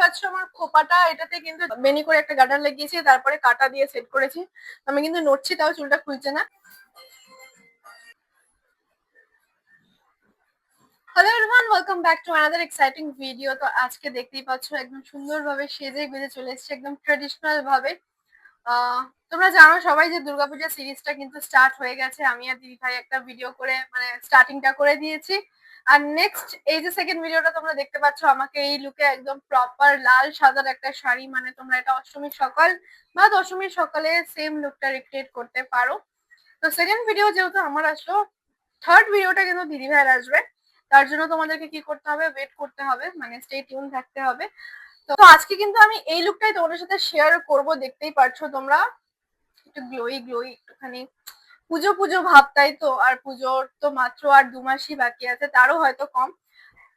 পাচ্ছ আমার খোপাটা, এটাতে কিন্তু বেনি করে একটা গার্ডার লাগিয়েছি, তারপরে কাটা দিয়ে সেট করেছি। আমি কিন্তু নড়ছি, তাও চুলটা খুলছে না। Hello everyone welcome back to another exciting video তো আজকে দেখতেই পাচ্ছ, একদম সুন্দরভাবে সেজে গুজে চলে এসেছে, একদম ট্রেডিশনাল ভাবে। তোমরা জানো সবাই যে দুর্গাপূজা সিরিজটা কিন্তু স্টার্ট হয়ে গেছে। আমি আর দিদি ভাই একটা ভিডিও করে মানে স্টার্টিংটা করে দিয়েছি। আর নেক্সট এই যে সেকেন্ড ভিডিওটা তোমরা দেখতে পাচ্ছ, আমাকে এই লুকে একদম প্রপার লাল সাদার একটা শাড়ি মানে তোমরা এটা অষ্টমীর সকাল বা দশমীর সকালে সেম লুকটা রিক্রিয়েট করতে পারো। তো সেকেন্ড ভিডিও যেহেতু আমার আসলো থার্ড ভিডিওটা কিন্তু দিদি ভাইয়ের আসবে। তার জন্য তোমাদেরকে কি করতে হবে? ওয়েট করতে হবে মানে স্টে টিউন থাকতে হবে। তো আজকে কিন্তু আমি এই লুকটাই তোমাদের সাথে শেয়ার করব, দেখতেই পারছ তোমরা। একটু গ্লোই গ্লোই একটুখানি পুজো পুজো ভাব, তাই তো? আর পুজোর তো মাত্র আর দু মাসই বাকি আছে, তারও হয়তো কম।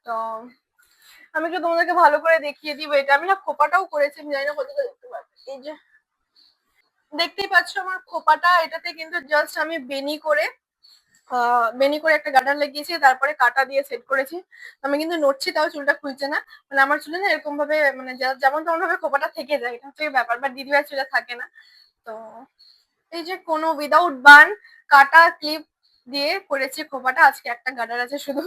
তো আমি একটু তোমাদেরকে ভালো করে দেখিয়ে দিব। এটা আমি না খোপাটাও করেছি, আমি জানি না কতটা দেখতে পারবে এই যে, দেখতেই পাচ্ছ আমার খোপাটা, এটাতে কিন্তু জাস্ট আমি বেনি করে বেনি করে একটা গার্ডার লাগিয়েছি, তারপরে কাটা দিয়ে সেট করেছি। আমি কিন্তু নড়ছি, তাও চুলটা খুলছে না। মানে আমার চুলে না এরকম ভাবে মানে যেমন তেমন ভাবে খোপাটা থেকে যায়। এটা হচ্ছে ব্যাপার, বা দিদিভাই চুলে থাকে না। তো এই যে কোনো উইদাউট বান কাটা ক্লিপ দিয়ে করেছি, খোপাটা। আজকে একটা গার্ডার আছে শুধু।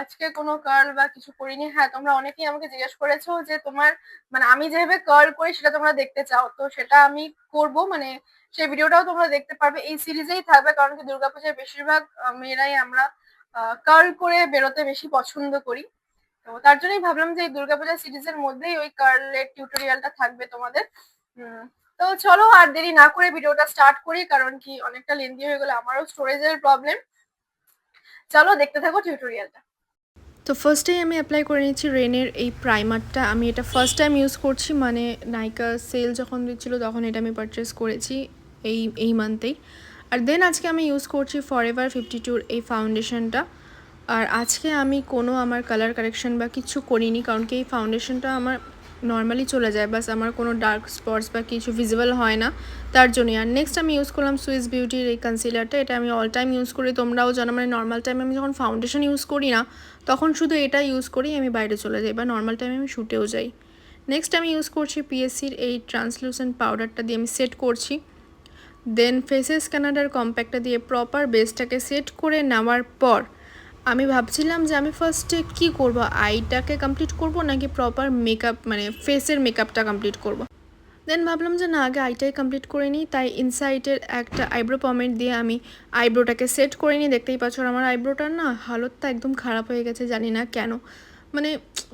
আজকে কোনো কার্ল বা কিছু করিনি। হ্যাঁ তোমরা অনেকেই আমাকে জিজ্ঞেস করেছ যে তোমার মানে আমি যেভাবে কার্ল করি সেটা তোমরা দেখতে চাও। তো সেটা আমি করব মানে সেই ভিডিওটাও তোমরা দেখতে পারবে। এই সিরিজেই থাকবে, কারণ কি দুর্গাপূজায় বেশিরভাগ মেয়েরাই আমরা কার্ল করে বেরোতে বেশি পছন্দ করি। তো তার জন্যই ভাবলাম যে এই দুর্গাপূজা সিরিজের মধ্যেই ওই কার্লের টিউটোরিয়ালটা থাকবে তোমাদের। তো চলো আর দেরি না করে ভিডিওটা স্টার্ট করি, কারণ কি অনেকটা লেন্দি হয়ে গেলে আমারও স্টোরেজের প্রবলেম চলো দেখতে থাকো টিউটোরিয়ালটা তো ফার্স্টেই আমি অ্যাপ্লাই করে নিয়েছি রেনের এই প্রাইমারটা আমি এটা ফার্স্ট টাইম ইউজ করছি মানে নাইকা সেল যখন দিচ্ছিল তখন এটা আমি পারচেস করেছি এই এই মান্থেই আর দেন আজকে আমি ইউজ করছি ফর এভার ফিফটি টুর এই ফাউন্ডেশনটা আর আজকে আমি কোনো আমার কালার কারেকশন বা কিছু করিনি, কারণ কি এই ফাউন্ডেশনটা আমার নর্মালি চলে যায় বাস আমার কোনো ডার্ক স্পটস বা কিছু ভিজিবল হয় না, তার জন্যই। আর নেক্সট আমি ইউজ করলাম সুইস বিউটির এই কনসিলারটা এটা আমি অল টাইম ইউজ করি। তোমরাও জানো মানে নর্মাল টাইমে আমি যখন ফাউন্ডেশন ইউজ করি না, তখন শুধু এটা ইউজ করেই আমি বাইরে চলে যাই, বা নর্মাল টাইমে আমি শুটেও যাই। নেক্সট আমি ইউজ করছি পিএসসির এই ট্রান্সলুসেন্ট পাউডারটা দিয়ে আমি সেট করছি। দেন ফেসেস কানাডার কম্প্যাক্টটা দিয়ে প্রপার বেসটাকে সেট করে নেওয়ার পর আমি ভাবছিলাম যে আমি ফার্স্টে কি করব? আইটাকে কমপ্লিট করব নাকি প্রপার মেকআপ মানে ফেসের মেকআপটা কমপ্লিট করব? দেন ভাবলাম যে না, আগে আইটাই কমপ্লিট করে নিই। তাই ইনসাইটের একটা আইব্রো পমেন্ট দিয়ে আমি আইব্রোটাকে সেট করে নিই। দেখতেই পাচ্ছ আমার আইব্রোটার না হালতটা একদম খারাপ হয়ে গেছে, জানি না কেন। মানে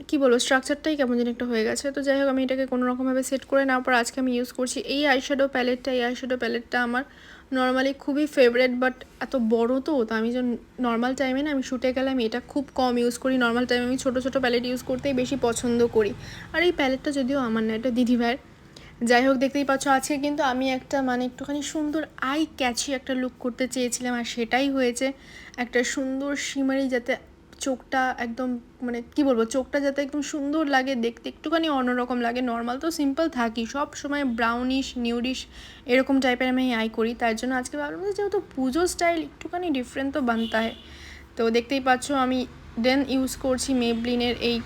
কি বলব স্ট্রাকচারটাই কেমন যেন একটা হয়ে গেছে। তো যাই হোক, আমি এটাকে কোনো রকমভাবে সেট করে নেওয়ার পর আজকে আমি ইউজ করছি এই আইশ্যাডো প্যালেটটা এই আইশ্যাডো প্যালেটটা আমার নর্মালি খুবই ফেভারেট বাট এত বড় তো তো আমি যে নর্মাল টাইমে না, আমি শুটে গেলে আমি এটা খুব কম ইউজ করি। নর্মাল টাইমে আমি ছোটো ছোটো প্যালেট ইউজ করতেই বেশি পছন্দ করি। আর এই প্যালেটটা যদিও আমার না, এটা দিদিভাইয়ের যাই হোক, দেখতেই পাচ্ছ আজকে কিন্তু আমি একটা মানে একটুখানি সুন্দর আই ক্যাচি একটা লুক করতে চেয়েছিলাম, আর সেটাই হয়েছে একটা সুন্দর সিমারি যাতে চোখটা একদম মানে কি বলব, চোখটা যাতে একদম সুন্দর লাগে, দেখতে একটুখানি অন্যরকম লাগে নর্মাল তো সিম্পল থাকি। সব সময় ব্রাউনিশ নিউডিশ এরকম টাইপের আমি আই করি। তার জন্য আজকে ভাবলাম যেহেতু পুজো স্টাইল একটুখানি ডিফারেন্ট তো বানতে হয় তো দেখতেই পাচ্ছ আমি দেন ইউজ করছি মেবলিনের এই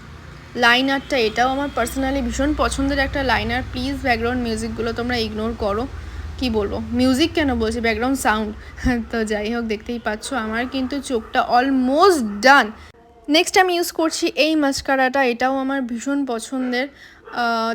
লাইনারটা এটাও আমার পার্সোনালি ভীষণ পছন্দের একটা লাইনার প্লিজ ব্যাকগ্রাউন্ড মিউজিকগুলো তোমরা ইগনোর করো। কি বলব? মিউজিক কেন বলছি? ব্যাকগ্রাউন্ড সাউন্ড তো যাই হোক, দেখতেই পাচ্ছ আমার কিন্তু চোখটা অলমোস্ট ডান নেক্সট আমি ইউজ করছি এই মাস্কারাটা এটাও আমার ভীষণ পছন্দের।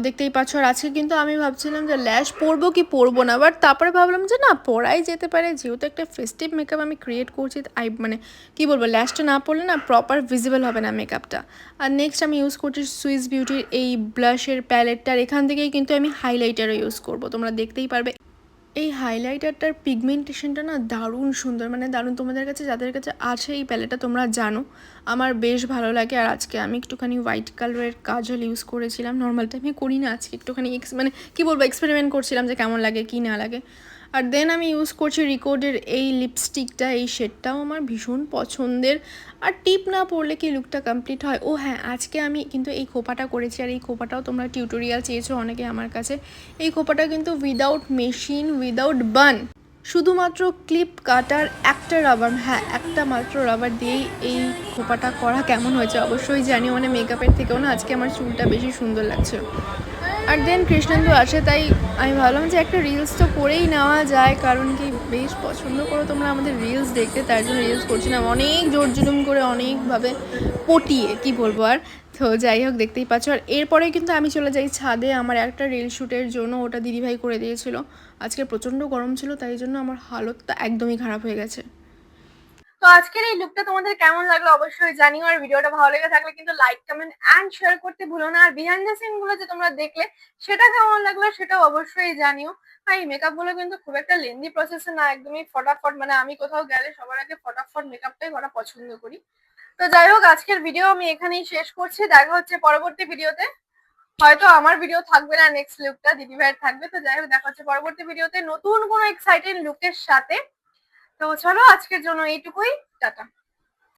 দেখতেই পাচ্ছ, আর আজকে কিন্তু আমি ভাবছিলাম যে ল্যাশ পরবো কি পরবো না বাট তারপরে ভাবলাম যে না, পরাই যেতে পারে। যেহেতু একটা ফেস্টিভ মেকআপ আমি ক্রিয়েট করছি আই মানে কি বলব ল্যাশটা না পরলে না প্রপার ভিজিবল হবে না মেকআপটা আর নেক্সট আমি ইউজ করছি সুইস বিউটির এই ব্লাশের প্যালেটটার এখান থেকেই কিন্তু আমি হাইলাইটারও ইউজ করব, তোমরা দেখতেই পারবে। এই হাইলাইটারটার পিগমেন্টেশনটা না দারুণ সুন্দর। মানে দারুণ, তোমাদের কাছে, যাদের কাছে আছে এই প্যালেটটা তোমরা জানো। আমার বেশ ভালো লাগে। আর আজকে আমি একটুখানি হোয়াইট কালারের কাজল ইউজ করেছিলাম। নর্মাল টাইমে করি না আজকে একটুখানি এক্স মানে কী বলব এক্সপেরিমেন্ট করছিলাম যে কেমন লাগে, কি না লাগে। আর দেন আমি ইউজ করছি রিকোডের এই লিপস্টিকটা এই শেডটাও আমার ভীষণ পছন্দের। আর টিপ না পড়লে কি লুকটা কমপ্লিট হয়? ও হ্যাঁ আজকে আমি কিন্তু এই খোপাটা করেছি আর এই খোপাটাও তোমরা টিউটোরিয়াল চেয়েছো অনেকে আমার কাছে। এই খোপাটা কিন্তু উইদাউট মেশিন উইদাউট বান শুধুমাত্র ক্লিপ কাটার একটা রাবার হ্যাঁ একটা মাত্র রাবার দিয়েই এই খোপাটা করা কেমন হয়েছে অবশ্যই জানি মানে মেকআপের থেকেও না, আজকে আমার চুলটা বেশি সুন্দর লাগছে। আর দেন কৃষ্ণেন্দু আসে তাই আমি ভাবলাম যে একটা রিলস তো করেই নেওয়া যায়, কারণ কি বেশ পছন্দ করো তোমরা আমাদের রিলস দেখতে, তার জন্য রিলস করছিলাম। অনেক জোর জুলুম করে অনেকভাবে পটিয়ে, কি বলব আর? তো যাই হোক, দেখতেই পাচ্ছ। আর এরপরে কিন্তু আমি চলে যাই ছাদে, আমার একটা রিল শ্যুটের জন্য, ওটা দিদিভাই করে দিয়েছিল। আজকে প্রচণ্ড গরম ছিল, তাই জন্য আমার হালতটা একদমই খারাপ হয়ে গেছে। তো আজকের এই লুকটা তোমাদের কেমন লাগল অবশ্যই জানিও, আর ভিডিওটা ভালো লেগে থাকলে কিন্তু লাইক কমেন্ট অ্যান্ড শেয়ার করতে ভুলো না। আর বিহাইন্ড দ্য সিনগুলো যে তোমরা দেখলে, সেটা কেমন লাগল সেটাও অবশ্যই জানিও। আর এই মেকআপগুলো কিন্তু খুব একটা লেন্দি প্রসেস না, একদমই ফটাফট মানে আমি কোথাও গেলে সবার আগে ফটাফট মেকআপটাই করা পছন্দ করি। তো যাই হোক, আজকের ভিডিও আমি এখানেই শেষ করছি। দেখা হচ্ছে পরবর্তী ভিডিওতে হয়তো আমার ভিডিও থাকবে না নেক্সট লুকটা দিদি ভাইয়ের থাকবে। তো যাই হোক, দেখা হচ্ছে পরবর্তী ভিডিওতে নতুন কোনো এক্সাইটেড লুকের সাথে। তো চলো আজকের জন্য এইটুকুই টাটা।